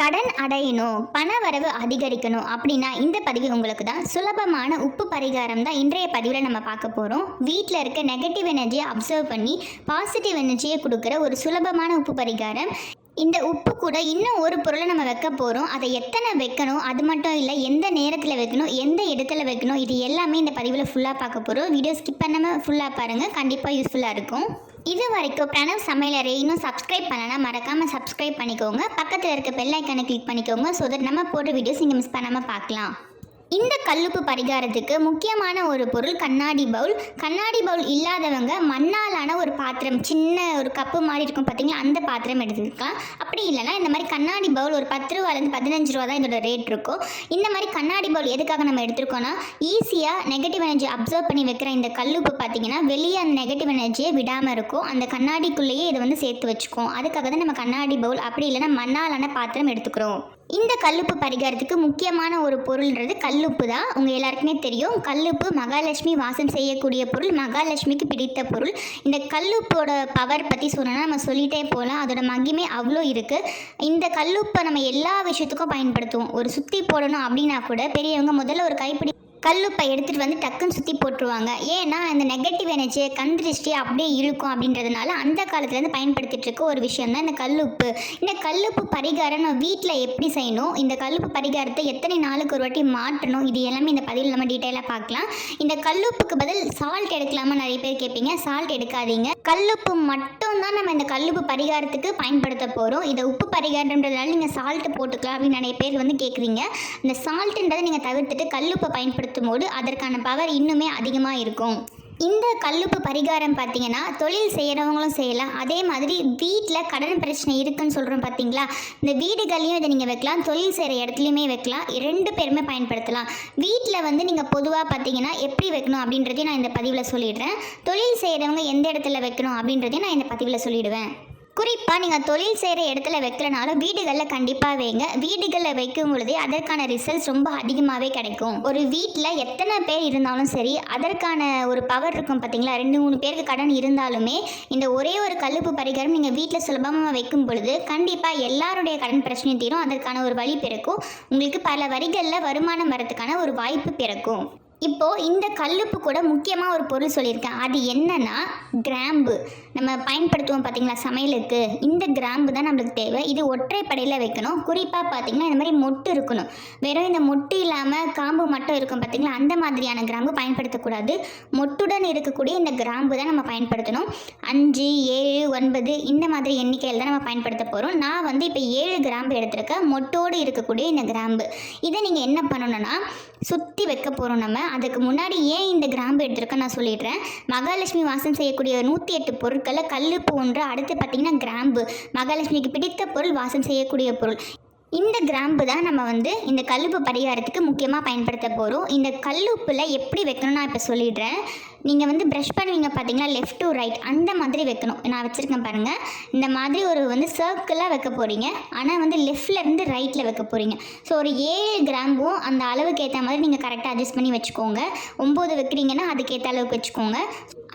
கடன் அடையணும் பண வரவு அதிகரிக்கணும் அப்படின்னா இந்த பதிவு உங்களுக்கு தான் சுலபமான உப்பு பரிகாரம் தான் இன்றைய பதிவில் நம்ம பார்க்க போகிறோம் வீட்டில் இருக்க நெகட்டிவ் எனர்ஜியை அப்சர்வ் பண்ணி பாசிட்டிவ் எனர்ஜியை கொடுக்குற ஒரு சுலபமான உப்பு பரிகாரம். இந்த உப்பு கூட இன்னும் ஒரு பொருளை நம்ம வைக்க போகிறோம் அதை எத்தனை வைக்கணும் அது மட்டும் இல்லை எந்த நேரத்தில் வைக்கணும் எந்த இடத்துல வைக்கணும் இது எல்லாமே இந்த பதிவில் ஃபுல்லாக பார்க்க போகிறோம் வீடியோ ஸ்கிப் பண்ணாமல் ஃபுல்லாக பாருங்கள் கண்டிப்பாக யூஸ்ஃபுல்லாக இருக்கும். இது வரைக்கும் பிரணவ் சமையலறை இன்னும் சப்ஸ்கிரைப் பண்ணனா மறக்காமல் சப்ஸ்கிரைப் பண்ணிக்கோங்க. பக்கத்தில் இருக்க பெல் ஐக்கனை கிளிக் பண்ணிக்கோங்க. ஸோ தட் நம்ம போடுற வீடியோஸ் நீங்கள் மிஸ் பண்ணாமல் பார்க்கலாம். இந்த கல்லுப்பு பரிகாரத்துக்கு முக்கியமான ஒரு பொருள் கண்ணாடி பவுல். கண்ணாடி பவுல் இல்லாதவங்க மண்ணாலான ஒரு பாத்திரம் சின்ன ஒரு கப்பு மாதிரி இருக்கும் பார்த்தீங்களா அந்த பாத்திரம் எடுத்துக்கலாம். அப்படி இல்லைன்னா இந்த மாதிரி கண்ணாடி பவுல் ஒரு பத்து ரூபாலேருந்து பதினஞ்சு ரூபா தான் இதோட ரேட் இருக்கும். இந்த மாதிரி கண்ணாடி பவுல் எதுக்காக நம்ம எடுத்துருக்கோம்னா ஈஸியாக நெகட்டிவ் எனர்ஜி அப்சர்வ் பண்ணி வைக்கிற இந்த கல்லுப்பு பார்த்தீங்கன்னா வெளியே அந்த நெகட்டிவ் எனர்ஜியை விடாமல் இருக்கும். அந்த கண்ணாடிக்குள்ளேயே இதை வந்து சேர்த்து வச்சுக்கும். அதுக்காக தான் நம்ம கண்ணாடி பவுல் அப்படி இல்லைன்னா மண்ணாலான பாத்திரம் எடுத்துக்கிறோம். இந்த கல்லுப்பு பரிகாரத்துக்கு முக்கியமான ஒரு பொருள்ன்றது கல்லுப்பு தான். உங்கள் எல்லாருக்குமே தெரியும். கல்லுப்பு மகாலட்சுமி வாசம் செய்யக்கூடிய பொருள் மகாலட்சுமிக்கு பிடித்த பொருள். இந்த கல்லுப்போட பவர் பற்றி சொன்னால் நம்ம சொல்லிட்டே போகலாம் அதோட மகிமை அவ்வளோ இருக்குது இந்த கல்லுப்பை நம்ம எல்லா விஷயத்துக்கும் பயன்படுத்துவோம். ஒரு சுற்றி போடணும் அப்படின்னா கூட பெரியவங்க முதல்ல ஒரு கைப்பிடி கல்லுப்பை எடுத்துகிட்டு வந்து டக்குன்னு சுற்றி போட்டுருவாங்க. ஏன்னா இந்த நெகட்டிவ் எனர்ஜி கண் திருஷ்டி அப்படியே இழுக்கும் அப்படின்றதுனால அந்த காலத்துலேருந்து பயன்படுத்திட்டு இருக்க ஒரு விஷயம் தான் இந்த கல்லுப்பு. இந்த கல்லுப்பு பரிகாரம் நம்ம வீட்டில் எப்படி செய்யணும்? இந்த கல்லுப்பு பரிகாரத்தை எத்தனை நாளுக்கு ஒரு வாட்டி மாற்றணும் இது எல்லாமே இந்த பதிவில் நம்ம டீட்டெயிலாக பார்க்கலாம். இந்த கல்லுப்புக்கு பதில் சால்ட் எடுக்கலாமா? நிறைய பேர் கேட்பீங்க. சால்ட் எடுக்காதீங்க. கல்லுப்பு மட்டும் தான் நம்ம இந்த கல்லுப்பு பரிகாரத்துக்கு பயன்படுத்த போகிறோம் இதை உப்பு பரிகாரம்ன்றதுனால நீங்கள் சால்ட் போட்டுக்கலாம் அப்படின்னு நிறைய பேர் வந்து கேட்குறீங்க இந்த சால்ட்டுன்றதை நீங்கள் தவிர்த்துட்டு கல்லுப்பை பயன்படுத்தும் போது அதற்கான பவர் இன்னுமே அதிகமாக இருக்கும். இந்த கல்லுப்பு பரிகாரம் பார்த்தீங்கன்னா தொழில் செய்கிறவங்களும் செய்யலாம். அதே மாதிரி வீட்டில் கடன் பிரச்சனை இருக்குன்னு சொல்கிறோம் பார்த்தீங்களா? இந்த வீடுகள்லையும் இதை நீங்கள் வைக்கலாம். தொழில் செய்கிற இடத்துலையுமே வைக்கலாம். ரெண்டு பேருமே பயன்படுத்தலாம். வீட்டில் வந்து நீங்கள் பொதுவாக பார்த்தீங்கன்னா எப்படி வைக்கணும் அப்படின்றதையும் நான் இந்த பதிவில் சொல்லிடுறேன். தொழில் செய்கிறவங்க எந்த இடத்துல வைக்கணும் அப்படின்றதையும் நான் இந்த பதிவில் சொல்லிடுவேன். குறிப்பாக நீங்கள் தொழில் செய்கிற இடத்துல வைக்கலனாலும் வீடுகளில் கண்டிப்பாக வைங்க. வீடுகளில் வைக்கும் பொழுதே அதற்கான ரிசல்ட்ஸ் ரொம்ப அதிகமாகவே கிடைக்கும். ஒரு வீட்டில் எத்தனை பேர் இருந்தாலும் சரி அதற்கான ஒரு பவர் இருக்கும் பார்த்தீங்களா ரெண்டு மூணு பேருக்கு கடன் இருந்தாலுமே இந்த ஒரே ஒரு கல்லுப்பு பரிகாரம் நீங்கள் வீட்டில் சுலபமாக வைக்கும் பொழுது கண்டிப்பாக எல்லாருடைய கடன் பிரச்சனையும் தீரும். அதற்கான ஒரு வழி பிறக்கும். உங்களுக்கு பல வரிகளில் வருமானம் வரதுக்கான ஒரு வாய்ப்பு பிறக்கும். இப்போது இந்த கல்லுப்பு கூட முக்கியமாக ஒரு பொருள் சொல்லியிருக்கேன். அது என்னன்னா கிராம்பு. நம்ம பயன்படுத்துவோம் பார்த்தீங்களா சமையலுக்கு. இந்த கிராம்பு தான் நம்மளுக்கு தேவை. இது ஒற்றைப்படையில் வைக்கணும். குறிப்பாக பார்த்தீங்கன்னா இந்த மாதிரி மொட்டு இருக்கணும். வெறும் இந்த மொட்டு இல்லாமல் காம்பு மட்டும் இருக்கும் பார்த்தீங்களா அந்த மாதிரியான கிராம்பு பயன்படுத்தக்கூடாது. மொட்டுடன் இருக்கக்கூடிய இந்த கிராம்பு தான் நம்ம பயன்படுத்தணும். அஞ்சு ஏழு ஒன்பது இந்த மாதிரி எண்ணிக்கையில் தான் நம்ம பயன்படுத்த போகிறோம் நான் வந்து இப்போ ஏழு கிராம்பு எடுத்திருக்கேன். மொட்டோடு இருக்கக்கூடிய இந்த கிராம்பு. இதை நீங்கள் என்ன பண்ணணும்னா சுற்றி வைக்க போகிறோம் நம்ம. அதுக்கு முன்னாடி ஏன் இந்த கிராம்பு எடுத்திருக்கேன் நான் சொல்லிடுறேன். மகாலட்சுமி வாசம் செய்யக்கூடிய நூற்றி எட்டு பொருட்களில் கல்லுப்பு ஒன்று அடுத்து பார்த்திங்கன்னா கிராம்பு. மகாலட்சுமிக்கு பிடித்த பொருள் வாசம் செய்யக்கூடிய பொருள். இந்த கிராம்பு தான் நம்ம வந்து இந்த கல்லுப்பு பரிகாரத்துக்கு முக்கியமாக பயன்படுத்த போகிறோம் இந்த கல்லுப்பில் எப்படி வைக்கணும்னு நான் இப்போ சொல்லிடுறேன். நீங்கள் வந்து ப்ரஷ் பண்ணுவீங்க பார்த்தீங்களா லெஃப்ட் டு ரைட் அந்த மாதிரி வைக்கணும். நான் வச்சுருக்கேன் பாருங்கள் இந்த மாதிரி ஒரு வந்து சர்க்கிளாக வைக்க போகிறீங்க ஆனால் வந்து லெஃப்ட்லேருந்து ரைட்டில் வைக்க போகிறீங்க ஸோ ஒரு ஏழு கிராம்பும் அந்த அளவுக்கு ஏற்ற மாதிரி நீங்கள் கரெக்டாக அட்ஜஸ்ட் பண்ணி வச்சுக்கோங்க. ஒம்பது வைக்கிறீங்கன்னா அதுக்கேற்ற அளவுக்கு வச்சுக்கோங்க.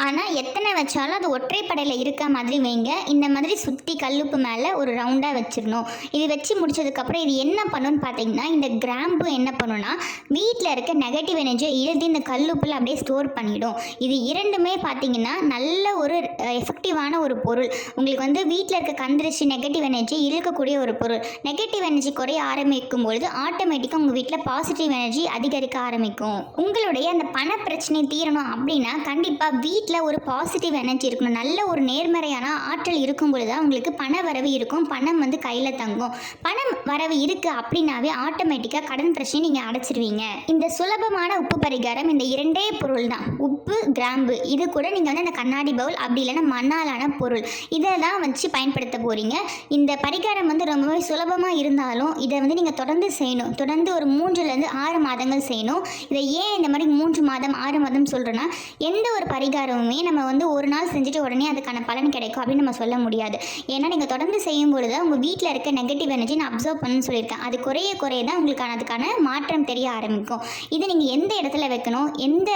ஆனால் எத்தனை வச்சாலும் அது ஒற்றைப்படையில் இருக்க மாதிரி வைங்க. இந்த மாதிரி சுற்றி கல்லுப்பு மேலே ஒரு ரவுண்டாக வச்சிடணும். இது வச்சு முடிச்சதுக்கப்புறம் இது என்ன பண்ணுன்னு பார்த்தீங்கன்னா இந்த கிராம்பு என்ன பண்ணுன்னா வீட்டில் இருக்க நெகட்டிவ் எனர்ஜியை இழுதி இந்த கல்லுப்பில் அப்படியே ஸ்டோர் பண்ணிவிடும் இது இரண்டுமே பார்த்தீங்கன்னா நல்ல ஒரு எஃபெக்டிவான ஒரு பொருள். உங்களுக்கு வந்து வீட்டில் இருக்க கந்திரிச்சி நெகட்டிவ் எனர்ஜி இழுக்கக்கூடிய ஒரு பொருள். நெகட்டிவ் எனர்ஜி குறைய ஆரம்பிக்கும் பொழுது ஆட்டோமேட்டிக்காக உங்கள் வீட்டில் பாசிட்டிவ் எனர்ஜி அதிகரிக்க ஆரம்பிக்கும். உங்களுடைய அந்த பண பிரச்சனை தீரணும் அப்படின்னா கண்டிப்பாக வீட்டில் ஒரு பாசிட்டிவ் எனர்ஜி இருக்கணும். நல்ல ஒரு நேர்மறையான ஆற்றல் இருக்கும் பொழுது தான் உங்களுக்கு பண வரவு இருக்கும். பணம் வந்து கையில் தங்கும். பணம் வரவு இருக்குது அப்படின்னாவே ஆட்டோமேட்டிக்காக கடன் பிரச்சனை நீங்கள் அடைச்சிருவீங்க. இந்த சுலபமான உப்பு பரிகாரம் இந்த இரண்டே பொருள் தான். உப்பு கிராம்பு. இது கூட நீங்கள் வந்து அந்த கண்ணாடி பவுல் அப்படி இல்லைன்னா மண்ணாலான பொருள். இதை தான் வச்சு பயன்படுத்த போகிறீங்க இந்த பரிகாரம் வந்து ரொம்பவே சுலபமாக இருந்தாலும் இதை வந்து நீங்கள் தொடர்ந்து செய்யணும். தொடர்ந்து ஒரு மூன்றுலேருந்து ஆறு மாதங்கள் செய்யணும். இதை ஏன் இந்த மாதிரி மூன்று மாதம் ஆறு மாதம் சொல்கிறேன்னா எந்த ஒரு பரிகாரம் பரிகாரமுமே நம்ம வந்து ஒரு நாள் செஞ்சுட்டு உடனே அதுக்கான பலன் கிடைக்கும் அப்படின்னு நம்ம சொல்ல முடியாது. ஏன்னா நீங்கள் தொடர்ந்து செய்யும் பொழுது உங்கள் வீட்டில் இருக்க நெகட்டிவ் எனர்ஜி நான் அப்சர்வ் பண்ணுன்னு சொல்லியிருக்கேன். அது குறைய குறைய தான் உங்களுக்கான அதுக்கான மாற்றம் தெரிய ஆரம்பிக்கும். இதை நீங்கள் எந்த இடத்துல வைக்கணும்? எந்த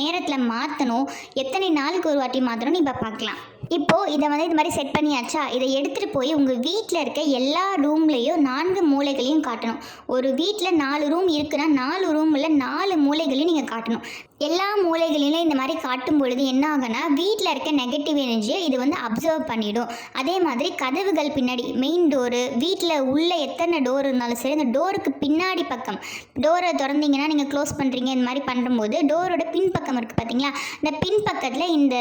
நேரத்தில் மாற்றணும் எத்தனை நாளுக்கு ஒரு வாட்டி மாற்றணும்னு இப்போ பார்க்கலாம் இப்போது இதை வந்து இது மாதிரி செட் பண்ணியாச்சா? இதை எடுத்துகிட்டு போய் உங்கள் வீட்டில் இருக்க எல்லா ரூம்லேயும் நான்கு மூளைகளையும் காட்டணும். ஒரு வீட்டில் நாலு ரூம் இருக்குன்னா நாலு ரூமில் நாலு மூலைகளையும் நீங்கள் காட்டணும். எல்லா மூலைகளிலும் இந்த மாதிரி காட்டும் பொழுது என்ன ஆகுனா வீட்டில் இருக்க நெகட்டிவ் எனர்ஜியை இது வந்து அப்சர்வ் பண்ணிடும். அதே மாதிரி கதவுகள் பின்னாடி மெயின் டோரு வீட்டில் உள்ள எத்தனை டோர் இருந்தாலும் சரி அந்த டோருக்கு பின்னாடி பக்கம் டோரை திறந்தீங்கன்னா நீங்கள் க்ளோஸ் பண்ணுறீங்க இந்த மாதிரி பண்ணும்போது டோரோட பின்பக்கம் இருக்குது பார்த்தீங்களா இந்த பின்பக்கத்தில் இந்த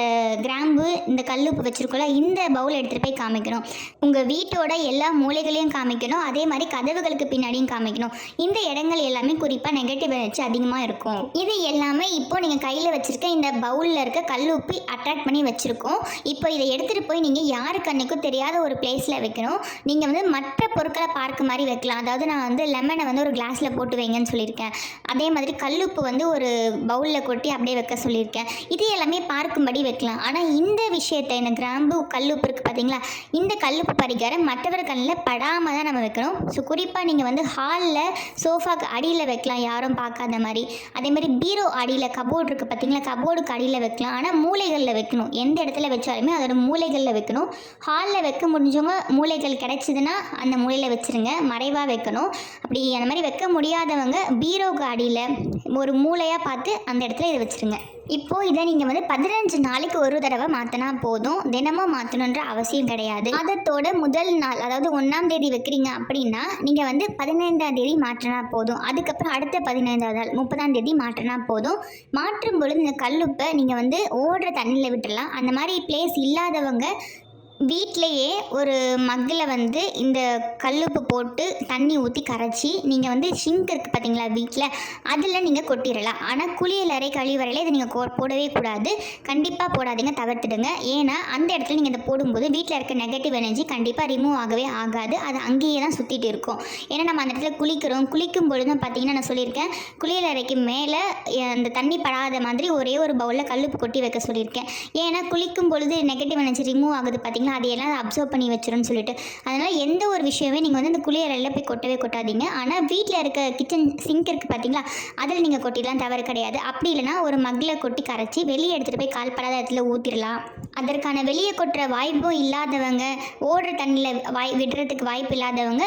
கிராம்பு இந்த கல்லுப்பு வச்சுருக்கோம்ல இந்த பவுல் எடுத்துகிட்டு போய் காமிக்கணும். உங்கள் வீட்டோட எல்லா மூலைகளையும் காமிக்கணும் அதே மாதிரி கதவுகளுக்கு பின்னாடியும் காமிக்கணும். இந்த இடங்கள் எல்லாமே குறிப்பாக நெகட்டிவ் எனர்ஜி அதிகமாக இருக்கும். இது எல்லாமே இப்போ நீங்கள் கையில் வச்சுருக்க இந்த பவுலில் இருக்க கல் உப்பி அட்ராக்ட் பண்ணி வச்சுருக்கோம். இப்போ இதை எடுத்துகிட்டு போய் நீங்கள் யாரு கண்ணுக்கும் தெரியாத ஒரு பிளேஸில் வைக்கணும். நீங்கள் வந்து மற்ற பொருட்களை பார்க்க மாதிரி வைக்கலாம். அதாவது நான் வந்து லெமனை வந்து ஒரு கிளாஸில் போட்டு வைங்கன்னு சொல்லியிருக்கேன். அதே மாதிரி கல்லுப்பு வந்து ஒரு பவுலில் கொட்டி அப்படியே வைக்க சொல்லியிருக்கேன். இது எல்லாமே பார்க்கும்படி வைக்கலாம். ஆனால் இந்த விஷயத்தை இந்த கிராம்பு கல்லுப்பு இருக்குது பார்த்தீங்களா இந்த கல்லுப்பு பரிகாரம் மற்றவர் கண்ணில் படாமல் தான் நம்ம வைக்கணும். ஸோ குறிப்பாக நீங்கள் வந்து ஹாலில் சோஃபாக்கு அடியில் வைக்கலாம். யாரும் பார்க்காத மாதிரி. அதே மாதிரி பீரோ அடியில் கபோர்டு இருக்குது பார்த்தீங்களா? கபோர்டுக்கு அடியில் வைக்கலாம். ஆனால் மூலைகளில் வைக்கணும். எந்த இடத்துல வச்சாலுமே அதோட மூலைகளில் வைக்கணும். ஹாலில் வைக்க முடிஞ்சவங்க மூலைகள் கிடச்சிதுன்னா அந்த மூலையில் வச்சுருங்க. மறைவாக வைக்கணும். அப்படி அந்த மாதிரி வைக்க முடியாதவங்க பீரோக்கு அடியில் ஒரு மூலையாக பார்த்து அந்த இடத்துல இதை வச்சுருங்க. இப்போது இதை நீங்கள் வந்து பதினஞ்சு நாளைக்கு ஒரு தடவை மாற்றினா போதும். தினமும் மாற்றணுன்ற அவசியம் கிடையாது. மாதத்தோட முதல் நாள் அதாவது ஒன்றாம் தேதி வைக்கிறீங்க அப்படின்னா நீங்கள் வந்து பதினைந்தாம் தேதி மாற்றினா போதும். அதுக்கப்புறம் அடுத்த பதினைந்தாவது நாள் முப்பதாம் தேதி மாற்றினா போதும். மாற்றும் பொழுது இந்த கல்லுப்பை நீங்கள் வந்து ஓடுற தண்ணியில் விட்டுடலாம் அந்த மாதிரி பிளேஸ் இல்லாதவங்க வீட்டிலையே ஒரு மக்கில் வந்து இந்த கல்லுப்பு போட்டு தண்ணி ஊற்றி கரைச்சி நீங்கள் வந்து சிங்க் இருக்குது பார்த்தீங்களா வீட்டில் அதில் நீங்கள் கொட்டிடலாம். ஆனால் குளியலறை கழிவறையில் இதை நீங்கள் கோ போடவே கூடாது. கண்டிப்பாக போடாதீங்க தவிர்த்துடுங்க. ஏன்னா அந்த இடத்துல நீங்கள் இதை போடும்போது வீட்டில் இருக்க நெகட்டிவ் எனர்ஜி கண்டிப்பாக ரிமூவ் ஆகவே ஆகாது. அது அங்கேயே தான் சுற்றிட்டு இருக்கும். ஏன்னா நம்ம அந்த இடத்துல குளிக்கிறோம். குளிக்கும் பொழுதும் பார்த்தீங்கன்னா நான் சொல்லியிருக்கேன் குளியலறைக்கு மேலே அந்த தண்ணி படாத மாதிரி ஒரே ஒரு பவுலில் கல்லுப்பு கொட்டி வைக்க சொல்லியிருக்கேன். ஏன்னா குளிக்கும் பொழுது நெகட்டிவ் எனர்ஜி ரிமூவ் ஆகுது பார்த்தீங்கன்னா பார்த்தீங்களா அதையெல்லாம் அப்சர்வ் பண்ணி வச்சிரும்னு சொல்லிட்டு. அதனால் எந்த ஒரு விஷயமே நீங்கள் வந்து அந்த குளியலறையில் போய் கொட்டவே கொட்டாதீங்க. ஆனால் வீட்டில் இருக்க கிச்சன் சிங்க் இருக்குது பார்த்தீங்களா அதில் நீங்கள் கொட்டிடலாம் தவறு கிடையாது. அப்படி இல்லைனா ஒரு மக்கில் கொட்டி கரைச்சி வெளியே எடுத்துகிட்டு போய் கால்படாத இடத்துல ஊற்றிடலாம் அதற்கான வெளியே கொட்டுற வாய்ப்பும் இல்லாதவங்க ஓடுற தண்ணியில் வாய் விடுறதுக்கு வாய்ப்பு இல்லாதவங்க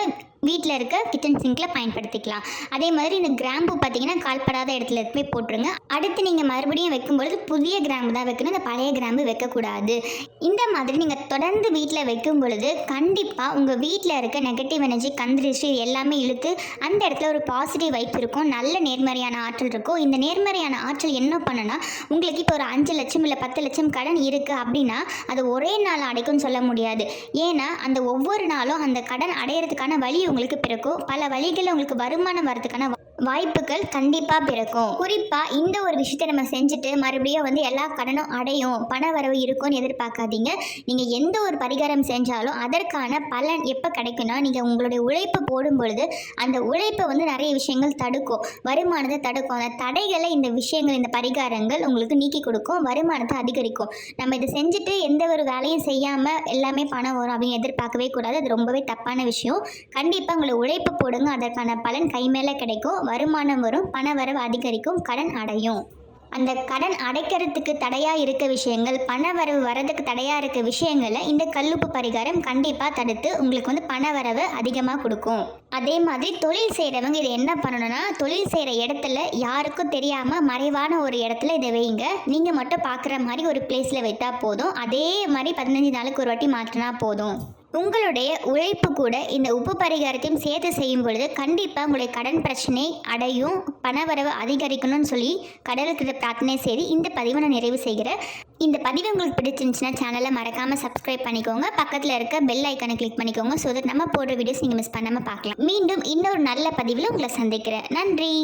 வீட்டில் இருக்க கிச்சன் சிங்கில் பயன்படுத்திக்கலாம். அதே மாதிரி இந்த கிராம்பு பார்த்தீங்கன்னா கால்படாத இடத்துல போய் போட்டுருங்க. அடுத்து நீங்கள் மறுபடியும் வைக்கும்பொழுது புதிய கிராம்பு தான் வைக்கணும். இந்த பழைய கிராம்பு வைக்கக்கூடாது. இந்த மாதிரி நீங்கள் தொடர்ந்து வீட்டில் வைக்கும் பொழுது கண்டிப்பாக உங்கள் வீட்டில் இருக்க நெகட்டிவ் எனர்ஜி கந்திரிச்சு எல்லாமே இழுத்து அந்த இடத்துல ஒரு பாசிட்டிவ் வைப் இருக்கும். நல்ல நேர்மறையான ஆற்றல் இருக்கும். இந்த நேர்மறையான ஆற்றல் என்ன பண்ணுன்னா உங்களுக்கு இப்போ ஒரு அஞ்சு லட்சம் இல்லை பத்து லட்சம் கடன் இருக்குது அப்படின்னா அது ஒரே நாள் அடைக்கும்னு சொல்ல முடியாது. ஏன்னா அந்த ஒவ்வொரு நாளும் அந்த கடன் அடையிறதுக்கான வழி உங்களுக்கு பிறக்கும். பல வழிகளில் உங்களுக்கு வருமானம் வரதுக்கான வாய்ப்புகள் கண்டிப்பாக பிறக்கும். குறிப்பாக இந்த ஒரு விஷயத்தை நம்ம செஞ்சுட்டு மறுபடியும் வந்து எல்லா கடனும் அடையும் பண வரவு இருக்கும்னு எதிர்பார்க்காதீங்க. நீங்கள் எந்த ஒரு பரிகாரம் செஞ்சாலும் அதற்கான பலன் எப்போ கிடைக்கும்னா நீங்கள் உங்களுடைய உழைப்பு போடும் பொழுது அந்த உழைப்பை வந்து நிறைய விஷயங்கள் தடுக்கும். வருமானத்தை தடுக்கும். அந்த தடைகளை இந்த விஷயங்கள் இந்த பரிகாரங்கள் உங்களுக்கு நீக்கி கொடுக்கும் வருமானத்தை அதிகரிக்கும். நம்ம இதை செஞ்சுட்டு எந்த ஒரு வேலையும் செய்யாமல் எல்லாமே பணம் வரும் அப்படின்னு எதிர்பார்க்கவே கூடாது. அது ரொம்பவே தப்பான விஷயம். கண்டிப்பாக உங்களை உழைப்பு போடுங்க. அதற்கான பலன் கை மேலே கிடைக்கும். வருமானம் வரும் பண வரவு அதிகரிக்கும் கடன் அடையும். அந்த கடன் அடைக்கிறதுக்கு தடையாக இருக்க விஷயங்கள் பண வரவு வரதுக்கு தடையாக இருக்க விஷயங்களை இந்த கல்லுப்பு பரிகாரம் கண்டிப்பாக தடுத்து உங்களுக்கு வந்து பண வரவு அதிகமாக கொடுக்கும். அதே மாதிரி தொழில் செய்கிறவங்க இதை என்ன பண்ணணும்னா தொழில் செய்கிற இடத்துல யாருக்கும் தெரியாமல் மறைவான ஒரு இடத்துல இதை வைங்க. நீங்கள் மட்டும் பார்க்குற மாதிரி ஒரு பிளேஸில் வைத்தா போதும். அதே மாதிரி பதினஞ்சு நாளுக்கு ஒரு வாட்டி மாற்றினா போதும். உங்களுடைய உழைப்பு கூட இந்த உப்பு பரிகாரத்தையும் சேர்த்து செய்யும் பொழுது கண்டிப்பாக உங்களுடைய கடன் பிரச்சனை அடையும் பணவரவு அதிகரிக்கணும்னு சொல்லி கடவுளுக்கு பிரார்த்தனை செய்து இந்த பதிவை நான் நிறைவு செய்கிறேன். இந்த பதிவு உங்களுக்கு பிடிச்சிருந்துச்சுன்னா சேனலை மறக்காமல் சப்ஸ்கிரைப் பண்ணிக்கோங்க. பக்கத்தில் இருக்க பெல் ஐக்கனை கிளிக் பண்ணிக்கோங்க ஸோ தட் நம்ம போடுற வீடியோஸ் நீங்கள் மிஸ் பண்ணாமல் பார்க்கலாம். மீண்டும் இன்னொரு நல்ல பதிவில் உங்களை சந்திக்கிறேன். நன்றி!